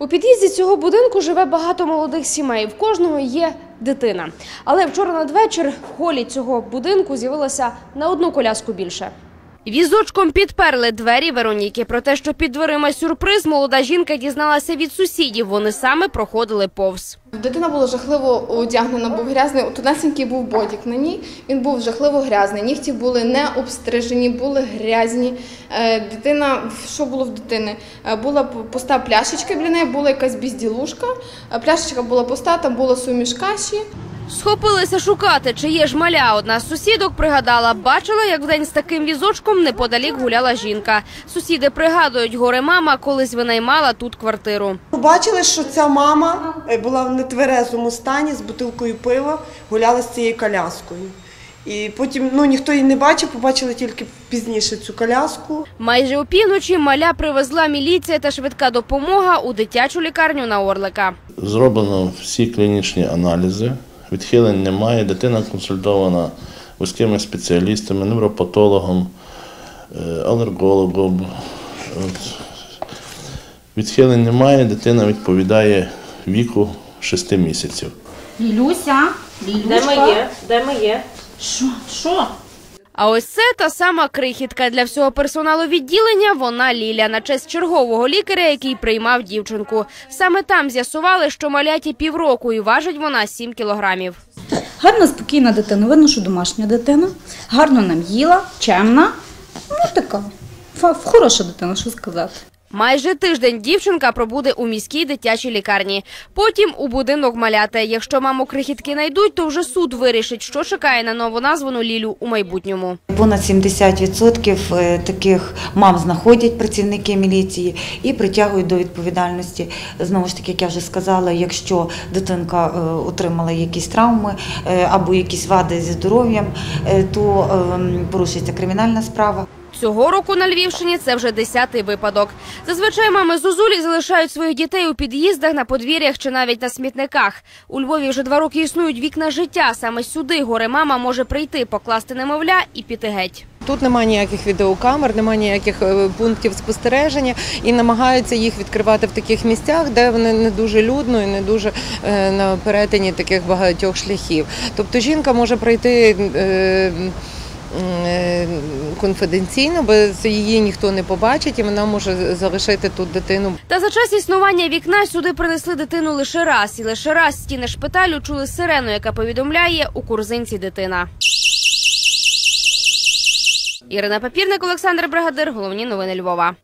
У під'їзді цього будинку живе багато молодих сімей. В кожного є дитина. Але вчора надвечір в холі цього будинку з'явилося на одну коляску більше. Візочком підперли двері Вероніки. Про те, що під дверима сюрприз, молода жінка дізналася від сусідів. Вони саме проходили повз. Дитина була жахливо одягнена, був грязний. Тунесенький був бодік на ній. Він був жахливо грязний. Нігті були не обстрижені, були грязні. Е, Дитина, що було в дитини? Е, Була пуста пляшечка біля неї, була якась безділушка. Е, Пляшечка була пуста, там була суміш каші. Схопилися шукати, чи є ж маля. Одна з сусідок пригадала, бачила, як вдень з таким візочком неподалік гуляла жінка. Сусіди пригадують, горе мама колись винаймала тут квартиру. Побачили, що ця мама е, була в нетверезому стані з бутилкою пива, гуляла з цією коляскою. І потім ну, ніхто її не бачив, побачили тільки пізніше цю коляску. Майже опівночі маля привезла міліція та швидка допомога у дитячу лікарню на Орлика. Зроблено всі клінічні аналізи, відхилень немає. Дитина консультована вузькими спеціалістами, невропатологом, е, алергологом. От. Відхилень немає, дитина відповідає віку 6 місяців. Лілюся, Лілюшка. Де ми є? Де ми є? Що? Що? А ось це та сама крихітка для всього персоналу відділення. Вона Ліля на честь чергового лікаря, який приймав дівчинку. Саме там з'ясували, що маляті півроку і важить вона 7 кілограмів. Гарна, спокійна дитина. Видно, що домашня дитина. Гарно нам їла, чемна. Ну, така. Хороша дитина, що сказати. Майже тиждень дівчинка пробуде у міській дитячій лікарні. Потім у будинок маляти. Якщо маму крихітки знайдуть, то вже суд вирішить, що чекає на новоназвану Лілю у майбутньому. Понад 70% е, таких мам знаходять працівники міліції і притягують до відповідальності. Знову ж таки, як я вже сказала, якщо дитинка е, отримала якісь травми е, або якісь вади зі здоров'ям, то ем, порушується кримінальна справа. Цього року на Львівщині це вже десятий випадок. Зазвичай мами зозулі залишають своїх дітей у під'їздах, на подвір'ях чи навіть на смітниках. У Львові вже два роки існують вікна життя. Саме сюди горе мама може прийти, покласти немовля і піти геть. Тут немає ніяких відеокамер, немає ніяких е, пунктів спостереження і намагаються їх відкривати в таких місцях, де вони не дуже людно і не дуже е, на перетині таких багатьох шляхів. Тобто жінка може прийти. Е, Конфіденційно, бо її ніхто не побачить, і вона може залишити тут дитину Та за час існування вікна сюди принесли дитину лише раз, і лише раз стіни шпиталю чули сирену, яка повідомляє у курзинці дитина. Ірина Папірник, Олександр Бригадир. Головні новини Львова.